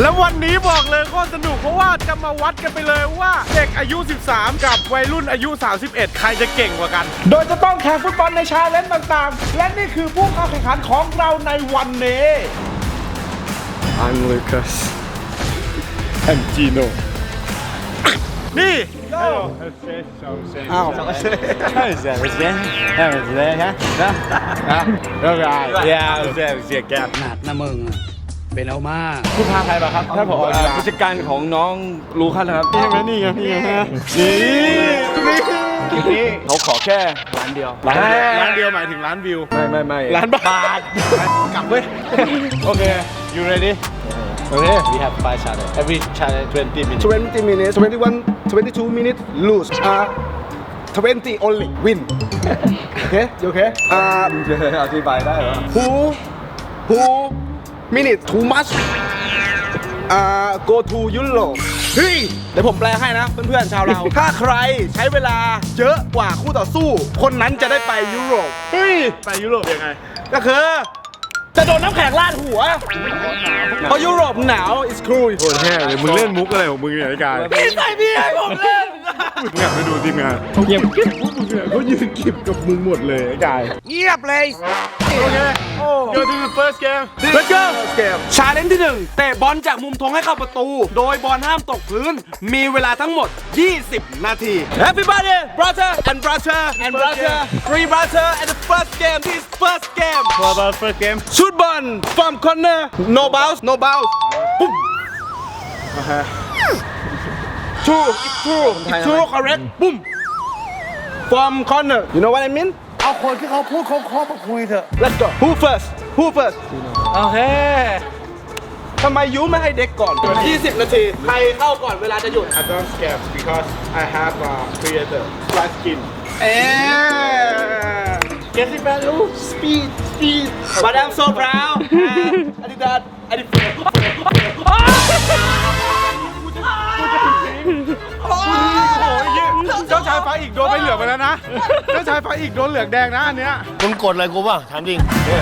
แล้ววันนี้บอกเลยโคตรสนุกเพราะว่าจะมาวัดกันไปเลยว่าเด็กอายุ 13 กับวัยรุ่นอายุ 31 ใครจะเก่งกว่ากัน โดยจะต้องแข่งฟุตบอลในชาเลนจ์ต่างๆ และนี่คือผู้เข้าแข่งขันของเราในวันนี้ I'm Lucas. I'm Gino นี่ อ้าวใช่ใช่ใช่ใช่ใช่ใช่ฮะนะฮะแล้วไงยาใช่ใช่แกหนักนะมึงอะ เป็นเอามากคุณพาใครมาครับท่านผอผู้จัดการของน้องลูคัสนะครับนี่ไงนี่ไงนี่ไงนี่นี่เขาขอแค่ร้านเดียวร้านร้านเดียวหมายถึงร้านวิวไม่ไม่ไม่ร้านบาทกลับเว้ยโอเค you ready โอเค We have five challenge every challenge 20 minutes 20 minutes, 21, 22 minutes, lose. Uh, 20 only, win. okay, you okay? Uh, จะอธิบายได้เหรอ who, who, minute, too much, uh, go to Europe. เฮ้ยเดี๋ยวผมแปลให้นะ เพื่อนๆชาวเรา ถ้าใครใช้เวลาเยอะกว่าคู่ต่อสู้ คนนั้นจะได้ไปยุโรปเฮ้ยไปยุโรปยังไง ก็คือ จะโดนน้ำแข็งลาดหัว เพราะยุโรปหนาว it's cool โคตรแห้เลยมึงเล่นมุกอะไรของมึงเนี่ยไอ้กาย พี่ใส่พี่ให้ผมเล่น มึงอยากไปดูทีมงานเขาเงียบกิ๊บพวกมึงเนี่ยเขายืนกิบกับมึงหมดเลยไอ้กาย เงียบเลยโอเค go to the first game Let's go ชาเลนจ์ที่ 1 เตะบอลจากมุมธงให้เข้าประตู โดยบอลห้ามตกพื้น มีเวลาทั้งหมด 20 นาที Everybody brother and brother and brother three brother and the first game this first game What about first game ชุดบอล from corner no bounce no bounce ปุ๊บ true it's true it's true correct ปุ๊ม from corner you know what I mean เอาคนที่เขาพูดครบๆมาคุยเถอะ let's go who first who first โอเค ทำไมยูไม่ให้เด็กก่อน 20 นาที ใครเข้าก่อนเวลาจะหยุด I don't scare because I have a creator flat skin เอ๊ะ get it value speed speed but I'm so proud อดิดาอดิ เหี้ยเจ้าชายฟ้าอีกโดนใบเหลืองไปแล้วนะ เจ้าชายฟ้าอีกโดนเหลืองแดงนะอันเนี้ยมึงกดอะไรกูบ้างถามจริง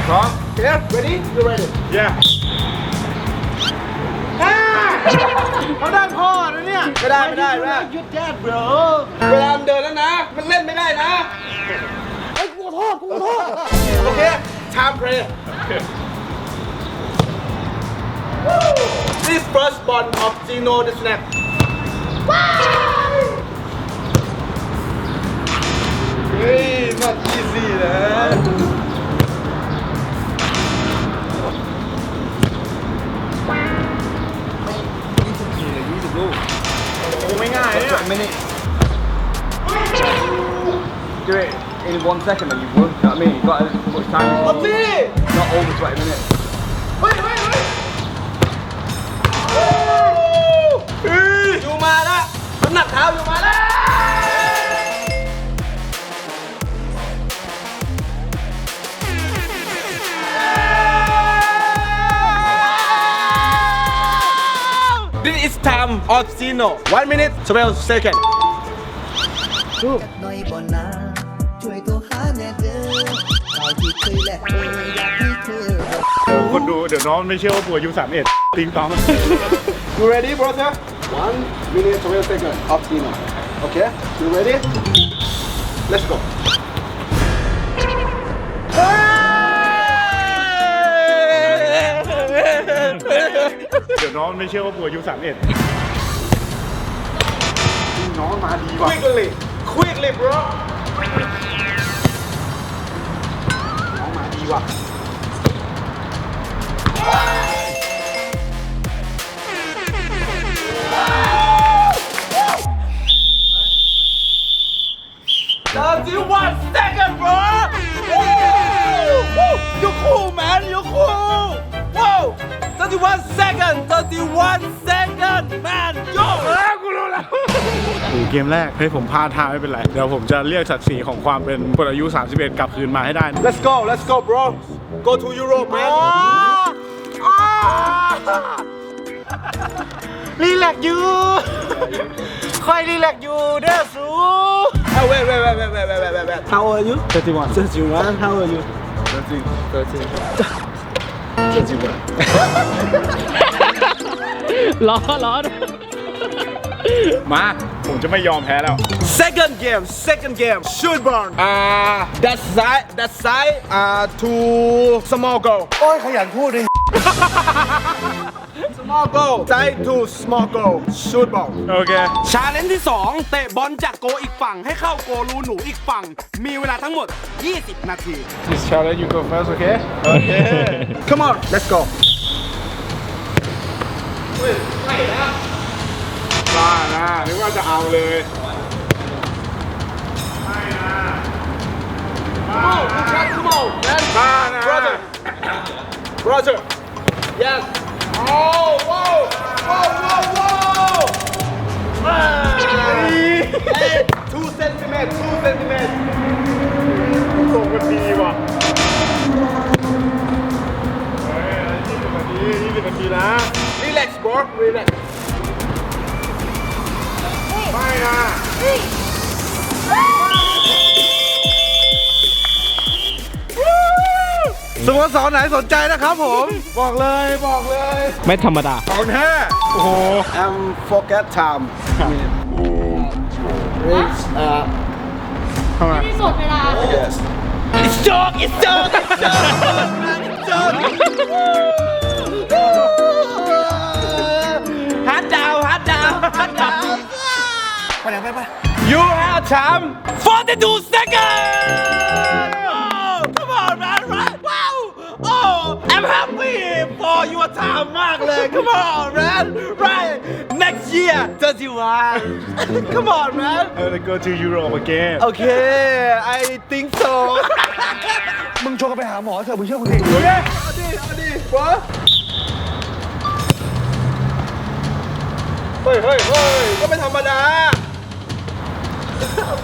พร้อม Here ready you ready yeah เขาได้พ่อนะเนี่ยไม่ได้ไม่ได้ไม่ได้ยุดแย่ bro เวลามันเดินแล้วนะ มันเล่นไม่ได้นะไอ้กูขอโทษกูขอโทษ โอเค time play This first ball of Gino the snap เฮ้ย not easy นะโอ้ไม่ง่ายเนี่ย minute do it in one second and you've won you know what I mean you've got as much time as เอาสิ not over 20 minutes เฮ้ยเฮ้ยเฮ้ยอยู่มาแล้วน้ำหนักเท้าอยู่มาแล้ว is time of Zeno. One minute, 12 second. น้อยบ่นาช่วยโทรหาแน่เด้อข่าวที่เคยแลกเบอร์อยากให้เธอ เดี๋ยวคนดูเดี๋ยวน้องไม่เชื่อว่าปัวอายุ31ติงตอง You ready, brother? One minute, 12 second of Zeno. Okay, you ready? Let's go. ดี๋ยวน้องไม่เชื่อว่าปัวอายุ31น้องมาดีว่ะ Quickly, quickly, bro. น้องมาดีว่ะ31 second, bro. 31 second 31 second man yo แล้วกูรู้แล้วอูเกมแรกเฮ้ยผมพลาดท่าไม่เป็นไร เดี๋ยวผมจะเรียกศักดิ์ศรีของความเป็นคนอายุ 31 กลับคืนมาให้ได้ let's go let's go bro go to Europe man รีแลกอยู่ค่อยรีแลกอยู่เด้อสู wait wait wait wait wait wait wait how old are you 31 31 how old are you 13 13 31ล้อล้อมา ผมจะไม่ยอมแพ้แล้ว second game second game shoot ball อ่า that side that side อ่า to small goal โอ้ยขยันพูดดิ small goal side to small goal shoot ball โอเค ชาเลนจ์ที่ 2 เตะบอลจากโกอีกฝั่งให้เข้าโกรูหนูอีกฝั่ง มีเวลาทั้งหมด 20 นาที this challenge you go first okay come on let's go บ้านะนึกว่าจะเอาเลย come on good shot come on man บ้านะ brother brother yes oh whoa whoa whoa whoa. Hey สโมสรไหนสนใจนะครับผม บอกเลยบอกเลยไม่ธรรมดา ของแท้โอ้โห I'm forget time ไม่ได้สดเวลา yes it's joke it's joke it's joke it's joke hard down hard down hard down ไปไหนไปไป You have time 42 seconds ากเลย come on man right next year 31 come on man I wanna go to Europe again Okay I think so มึงชวนกันไปหาหมอเถอะมึงเชื่อกูดิโอเคเอาดิเอาดิบอสเฮ้ยเฮ้ยเฮ้ยก็ไม่ธรรมดา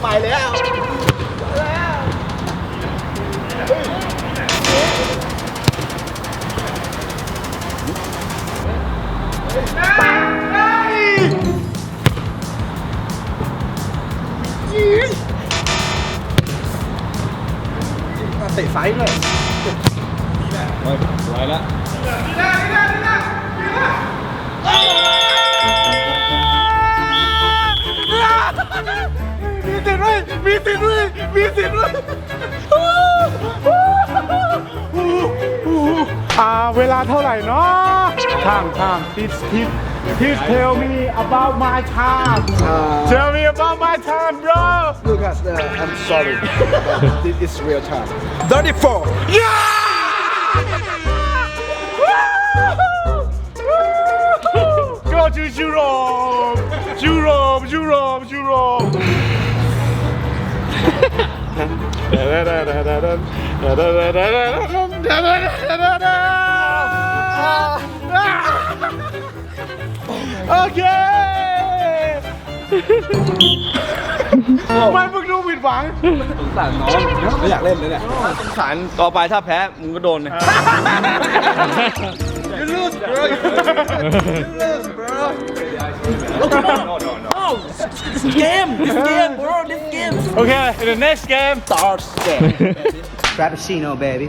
ไปแล้ว เตะไซส์เลยไปไปละมีสิทธิ์ด้วยมีสิทธิ์ด้วยมีสิทธิ์ด้วย อ่าเวลาเท่าไหร่เนาะช่างช่าง please please please tell me about my time tell me about my time bro Lucas uh, I'm sorry but this is real time 34 go to โอเคไม่มึงดูผิดหวังสงสารน้องไม่อยากเล่นเลยเนี่ยสงสารต่อไปถ้าแพ้มึงก็โดนเลย You lose, bro. You lose, bro. No, next game this game, bro, this game. Okay, the game. Frappuccino baby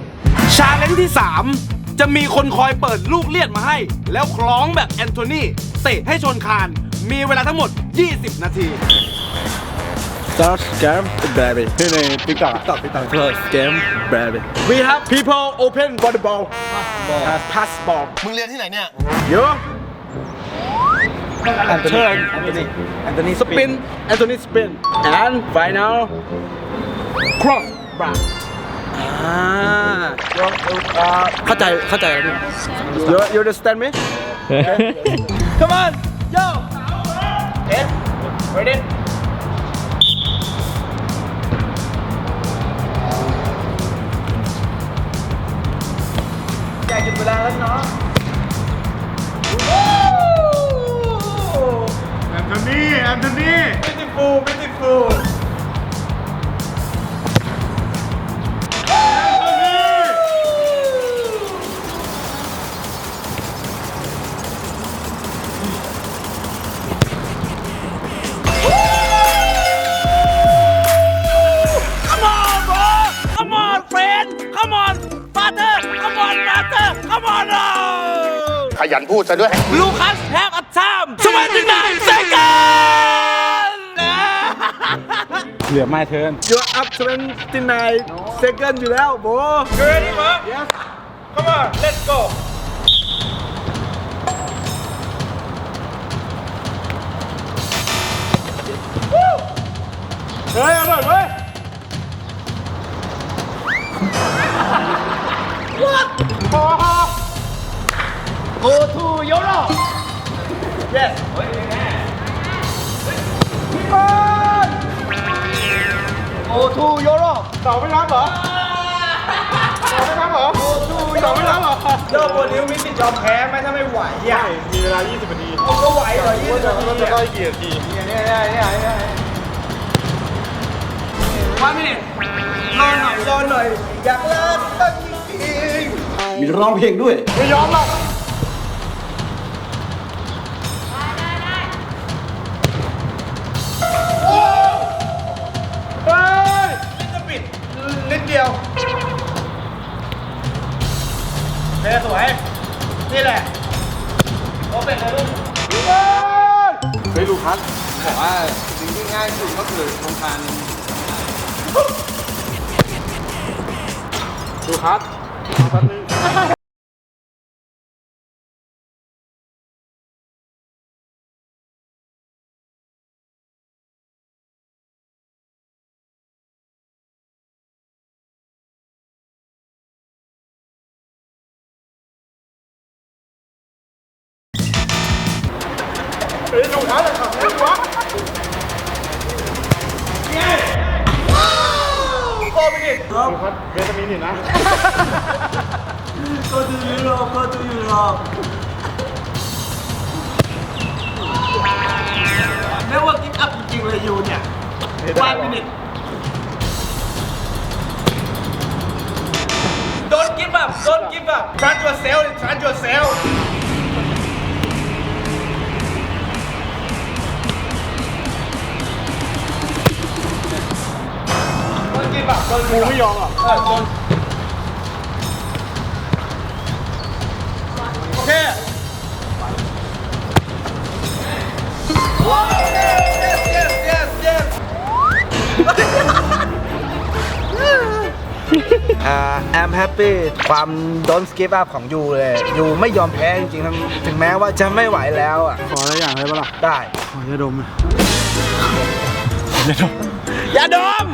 ชาเลนจ์ที่ 3 จะมีคนคอยเปิดลูกเลียดมาให้ แล้วคล้องแบบแอนโทนีเตะให้ชนคาน มีเวลาทั้งหมด 20 นาที Start game baby ที่ในติ๊กต็อกตัดไปตัด First game baby We have people open volleyball pass ball มึงเรียนที่ไหนเนี่ยเยอะเชิญแอนโทนีแอนโทนีสปินแอนโทนีสปิน and final cross bar อ่าอ่าเข้าใจเข้าใจแล้วพี่ you you understand me come on yo Ed ready ใกล้จุดเวลาแล้วเนาะแอนโทนีแอนโทนี beautiful beautiful มาเธอขมอนมาเธอขมอนขยันพูดซะด้วย ลูคัสแฮปอัตชามสวัสดีนะเซกันเหลือไม่เทิน You're up 29 second อยู่แล้วโบ You ready มั้ย Yes Come on let's go เฮ้ยอร่อยเว้ go to Europe yes โอทูยูโรต่อไม่รับเหรอต่อไม่รับเหรอต่อไม่รับเหรอเจ้าบนนิ้วมิสิยอมแพ้ไหมถ้าไม่ไหวอะมีเวลา 20นาทีผมก็ไหวเหรอยี่สิบนาทีมันจะได้กี่นาทีเนี่ยเนี่ยเนี่ยเนี่ยวันมินิรอหน่อยรอหน่อยอยากเลิกก็จริงๆ มีร้องเพลงด้วย ไม่ยอมหรอกเฮ้ยจะปิดนิดเดียวเฮ้สวย นี่แหละโอเป็นเลยลูกเฮ้ยลูคัสบอกว่าสิ่งที่ง่ายสุดก็คือโครงการลูคัสเอาสักนึง เฮ้ยลูคัสอะขับเร็ววะโอเป็นดิลูคัสเบสมีนี่นะ ก็ดูยูโรก็ดูยูโรไม่ว่ากิฟต์อัพจริงๆเลยยูเนี่ยวันมินิ Don't give up Don't give up Trust yourself Trust yourself โดนกินแบบโดนกูไม่ยอมหรอก อ่า I'm happy ความ don't skip up ของยูเลย ยูไม่ยอมแพ้จริงๆทั้งถึงแม้ว่าจะไม่ไหวแล้วอะ ขออะไรอย่างได้ปะล่ะได้ ขอยาดมอะอย่าดม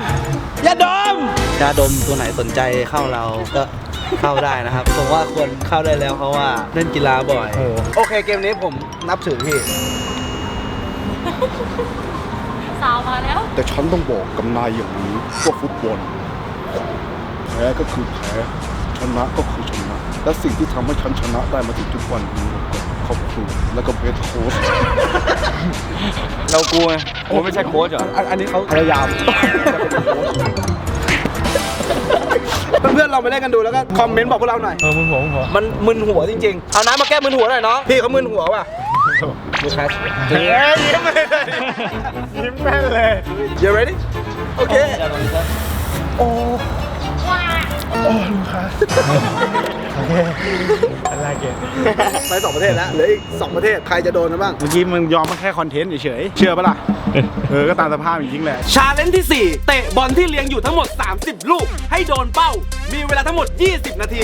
อย่าดม ยาดมตัวไหนสนใจเข้าเราก็เข้าได้นะครับ ผมว่าควรเข้าได้แล้วเพราะว่าเล่นกีฬาบ่อย โอเคเกมนี้ผมนับถือพี่ สาวมาแล้ว แต่ฉันต้องบอกกับนายอย่างนี้ว่าฟุตบอลแพ้ก็คือแพ้ชนะก็คือชนะ และสิ่งที่ทำให้ฉันชนะได้มาถึงทุกวันนี้ก็ขอบคุณแล้วก็เบสโค้ชเรากลัวไงกลัวไม่ใช่โค้ชเหรออันนี้เขาพยายามเพื่อนๆเราไปเล่นกันดูแล้วก็คอมเมนต์บอกพวกเราหน่อย เออมึงหัวมึงหัวมันมึนหัวจริงๆ เอาน้ำมาแก้มึนหัวหน่อยเนาะพี่เขามึนหัวว่ะลูคัสเฮ้ยยิ้มเลยยิ้มแม่นเลย You ready โอ เคอะไรเกตไปสองประเทศแล้วเหลืออีกสองประเทศใครจะโดนนะบ้าง เมื่อกี้มึงยอมมาแค่คอนเทนต์เฉยๆเชื่อปะล่ะ เออ ก็ตามสภาพจริงๆแหละ ชาเลนจ์ที่ 4 เตะบอลที่เลี้ยงอยู่ทั้งหมด 30 ลูก ให้โดนเป้า มีเวลาทั้งหมด 20 นาที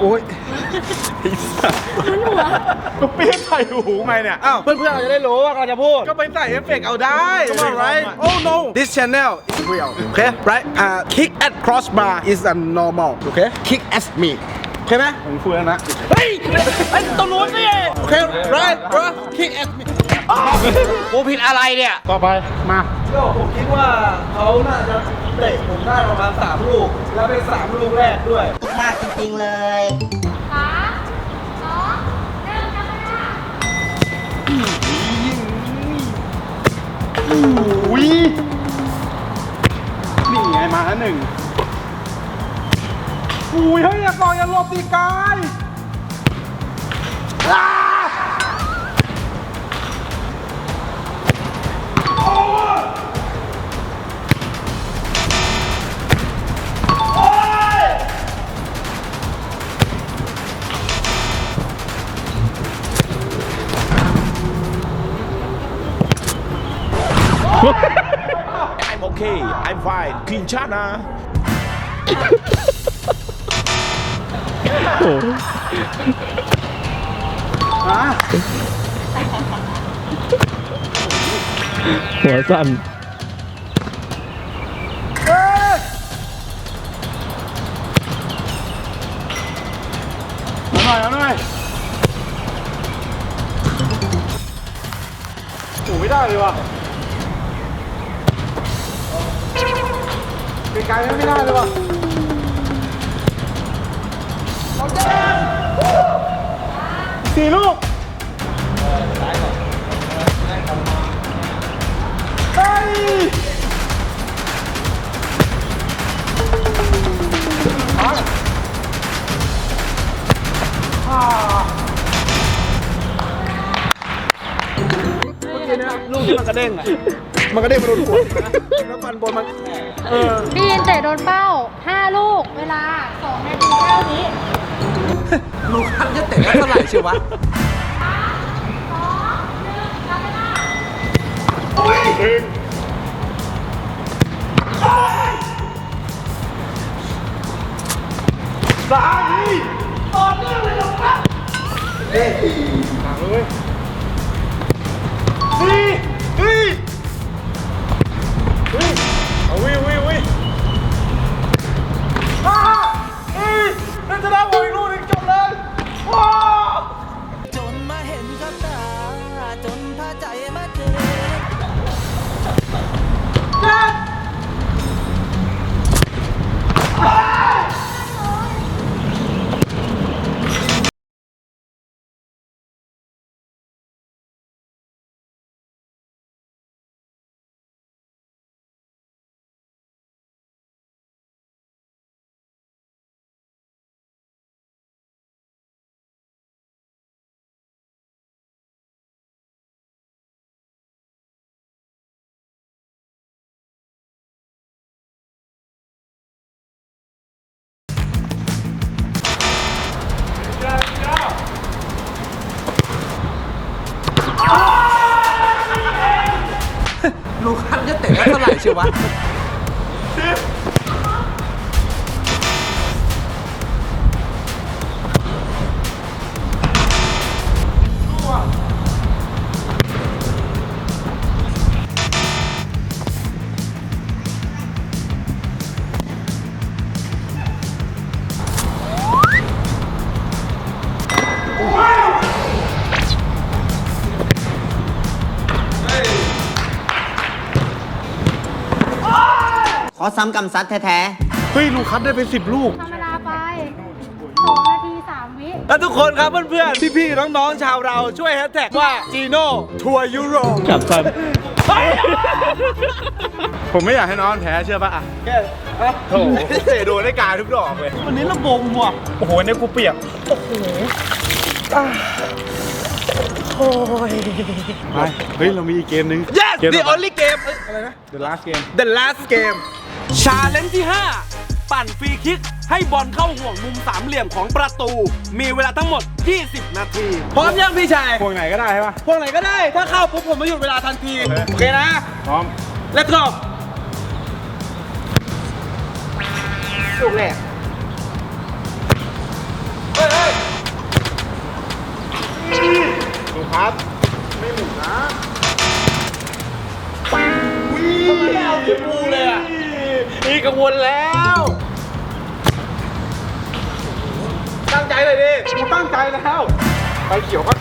โอ้ย ก็เปี้ยนใส่หูไงเนี่ย อ้าว เพื่อนๆเราจะได้รู้ว่าเราจะพูด ก็ไปใส่เอฟเฟกต์เอาได้ Come on right Oh no This channel is real Okay right uh, Kick at crossbar is a normal Okay Kick at me โอเคไหมผมพูดแล้วนะ เฮ้ยไอ้ยตรงนู้นสิโอเค right bro Kick at me กูผิดอะไรเนี่ย ต่อไป มา ก็ผมคิดว่าเขาน่าจะเตะผมได้ประมาณ3ลูก แล้วเป็น3ลูกแรกด้วย มากจริงๆเลย อุ้ยนี่ไงมาแล้วหนึ่งอุ้ยเฮ้ยอย่าก่อยอย่าหลบดีกาย ไ Okay, I'm fine. Quinchana. หัวสั่นเอาหน่อยเอาหน่อยโอ้ไม่ได้เลยว่ะ กลๆไม่ได้เลยว่ะสี่ลูกเฮ้ยลูกที่มันกระเด้งอะ มันกระเด้งมาโดนหัวแล้วฟันบนมันพี่ยินเตะโดนเป้า 5 ลูก เวลา 2 นาที9วิลูกคันจะเตะได้เท่าไหร่เชียววะสามนี่ต่อเนื่องเลยนะครับเฮ้ยหลังเลยสี่ เต อซ้ำกำซัดแท้เฮ้ยลูกคัดได้เป็นสิบลูก ธรรมดาไป2นาที3วิ แล้วทุกคนครับเพื่อนๆ พี่ๆ น้องๆ ชาวเราช่วยแฮชแท็กว่าจีโน่ทัวร์ยุโรปจับสันผมไม่อยากให้น้องแพ้เชื่อป่ะอะแค่โถเตะโดนได้การทุกดอกเลยวันนี้ระบมว่ะ โอ้โหเนี่ยกูเปียก ไป เฮ้ย เรามีอีกเกมนึง yes เกม the ต่อไป only game The last game the last game ชาเลนจ์ที่ 5 ปั่นฟรีคิก ให้บอลเข้าห่วงมุมสามเหลี่ยมของประตู มีเวลาทั้งหมด 20 นาที พร้อมยังพี่ชาย พวกไหนก็ได้ใช่ป่ะพวกไหนก็ได้ ถ้าเข้าปุ๊บผมมาหยุดเวลาทันที โอเคนะ พร้อม let's go ลูกแรกดูครับ ไม่หมุนนะไม่เอาเก็บปูเลยอะี่กังวลแล้ว ตั้งใจเลยดิกูตั้งใจแล้วไปเขียวก็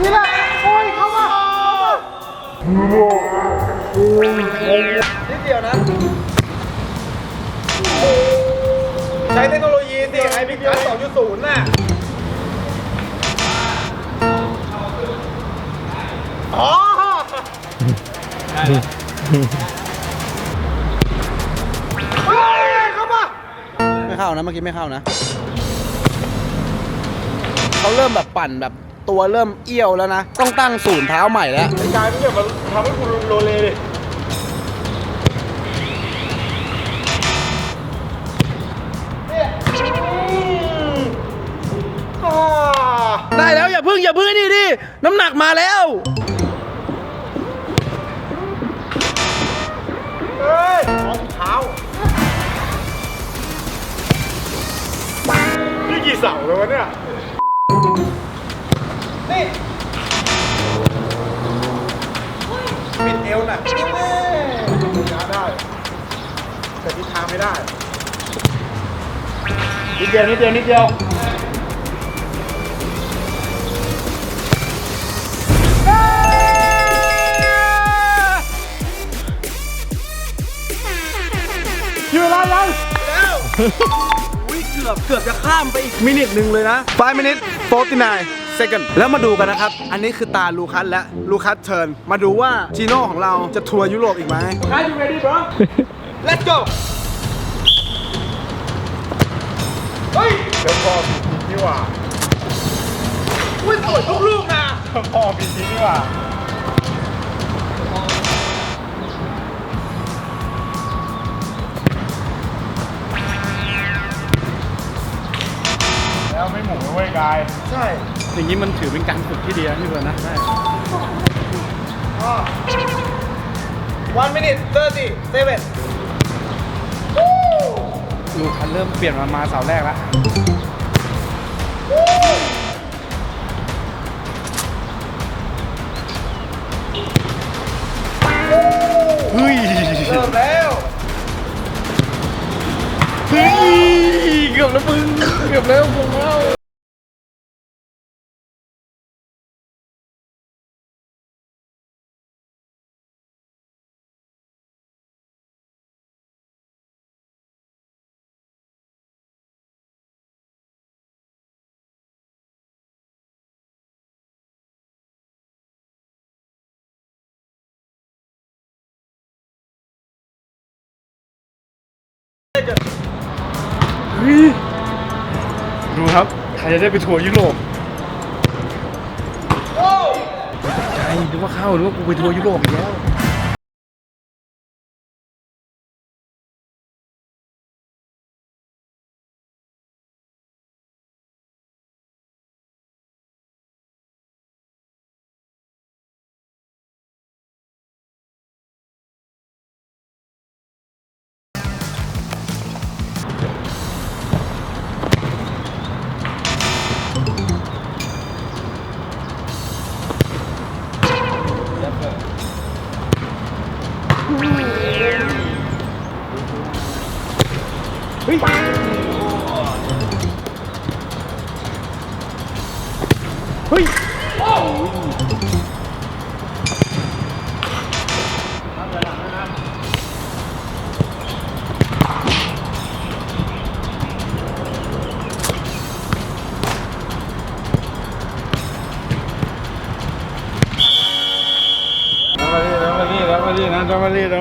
นี่แหละโอ้ยเข้ามานิดเดียวนะ ใช้เทคโนโลยีสิไอพิกพัส2.0 น่ะ อ๋อไม่เข้านะเมื่อกี้ไม่เข้านะเขาเริ่มแบบปั่นแบบตัวเริ่มเอี้ยวแล้วนะ ต้องตั้งศูนย์เท้าใหม่แล้วไอ้กายไม่เกี่ยวกับทำให้คุณโลเลดิอ๋ออย่าพึ่งอย่าพึ่งนี่ดิน้ำหนักมาแล้ว เฮ้ ยของเท้านี่กี่เสาแล้ววะเนี่ย นี่ปิดเอวน่ะยาได้ แต่ทิศทางไม่ได้ นิดเดียว นิดเดียว นิดเดียว เวลายังอุ้ยเกือบเกือบจะข้ามไปอีกมินิทหนึ่งเลยนะ 5 minutes 49 second แล้วมาดูกันนะครับ อันนี้คือตาลูคัสและลูคัสเทิร์นมาดูว่าจีโน่ของเราจะทัวร์ยุโรปอีกไหม Are you ready bro Let's go เฮ้ยเดี๋ยวพอผิดทิศนี่หว่าอุ้ยโอยทุกลูกนะพอผิดทิศนี่หว่า เว้ยกาย ใช่อย่างนี้มันถือเป็นการฝึกที่ดีนะพี่เบิร์ดนะใช่1 minute 30 seven ลูกคันเริ่มเปลี่ยนมามาเสาแรกแล้วเฮ้ยเริ่มแล้วเฮ้ยเกือบแล้วมึงเกือบแล้วผมแล้ วเฮ้ยดูครับ ใครจะได้ไปทัวร์ยุโรปใช่นึกว่าเข้านึกว่ากูไปทัวร์ยุโรปอีกแล้ว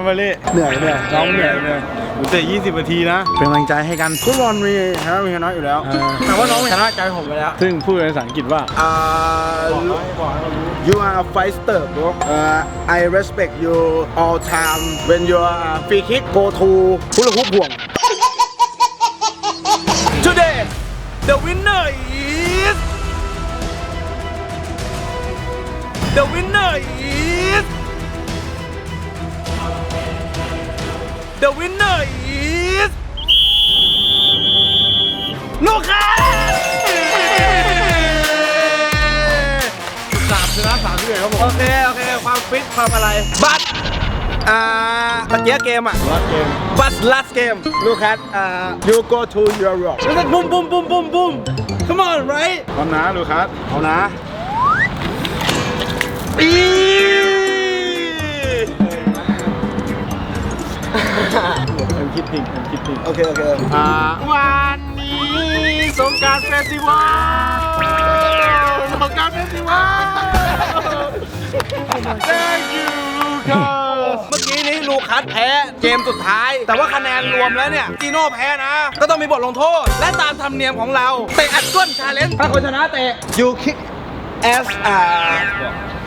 มาลีน้ำมาลีนะน้ำมาลีเหนื่อยเหนื่อยน้องเหนื่อยเหนื่อยเตะ20นาทีนะ เป็นกำลังใจให้กันฟุตบอลมีแพ้มีชนะอยู่แล้ว แต่ว่าน้องชนะใจผมไปแล้ว ซึ่งพูดเป็นภาษาอังกฤษว่าอ่า you are a fighter bro uh, I respect you all time when you are free kick go to ผู้ละฮุบห่วง ลูกค้าสามชนะสามที่เลยครับผมโอเค โอเค ความฟิตความอะไร บัตอ่าตะเกียเกมอะ รัดเกม บัต last game look at อ่า you go to Europe แล้วก็บุ้มบุ้มบุ้มบุ้มบุ้ม come on right พร้อมนะลูคัสเอานะอีเอ็มคิดผิงเอ็มคิดผิงโอเค โอเค อ่า วัน นี้สงกรารเฟสติวัลสงกรารเฟสติวัล Thank you Lucas เมื่อกี้นี้ลูคัสแพ้เกมสุดท้าย แต่ว่าคะแนนรวมแล้วเนี่ยจีโน่แพ้นะ ก็ต้องมีบทลงโทษ และตามธรรมเนียมของเรา เตะอัดก้นชาเลนจ์ถ้าคนชนะเตะ you kick as uh,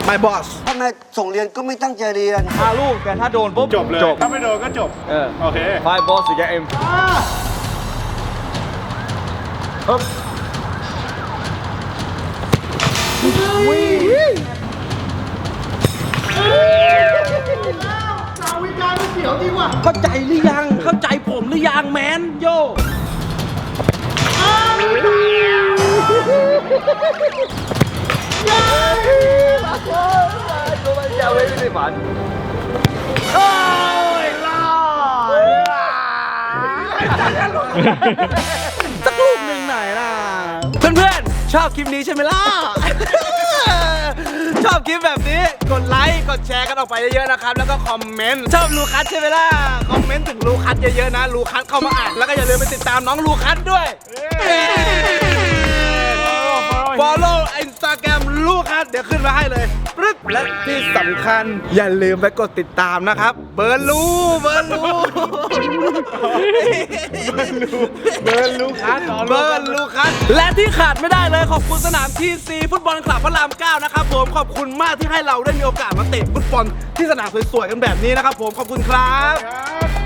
my boss ทำไมส่งเรียนก็ไม่ตั้งใจเรียนห้าลูกแต่ถ้าโดนปุ๊บจบเลย ถ้าไม่โดนก็จบ เออ โอเคไฟบ อสสิแกเอ็มวเข้าใจหรือยัง เข้าใจผมหรือยังแมนโยสักลูกหนึ่งหน่อ ยนะเพื่อนๆ ชอบคลิปนี้ใช่ไหมล่ะ ชอบคลิปแบบนี้กดไลค์กดแชร์กันออกไปเยอะๆนะครับ แล้วก็คอมเมนต์ชอบลูคัสใช่ไหมล่ะคอมเมนต์ถึงลูคัสเยอะๆนะลูคัสเข้ามาอ่านแล้วก็อย่าลืมไปติดตามน้องลูคัสด้วย follow Instagram ลูคัสเดี๋ยวขึ้นมาให้เลยปึ๊บและที่สำคัญอย่าลืมไปกดติดตามนะครับ เบิร์นลูเบิร์นลูเบิร์นลูคัสเบิร์นลูคัสและที่ขาดไม่ได้เลยขอบคุณสนามทีซีฟุตบอลคลับพระรามเก้านะครับผมขอบคุณมากที่ให้เราได้มีโอกาสมาเตะฟุตบอลที่สนามสวยๆกันแบบนี้นะครับผมขอบคุณครับ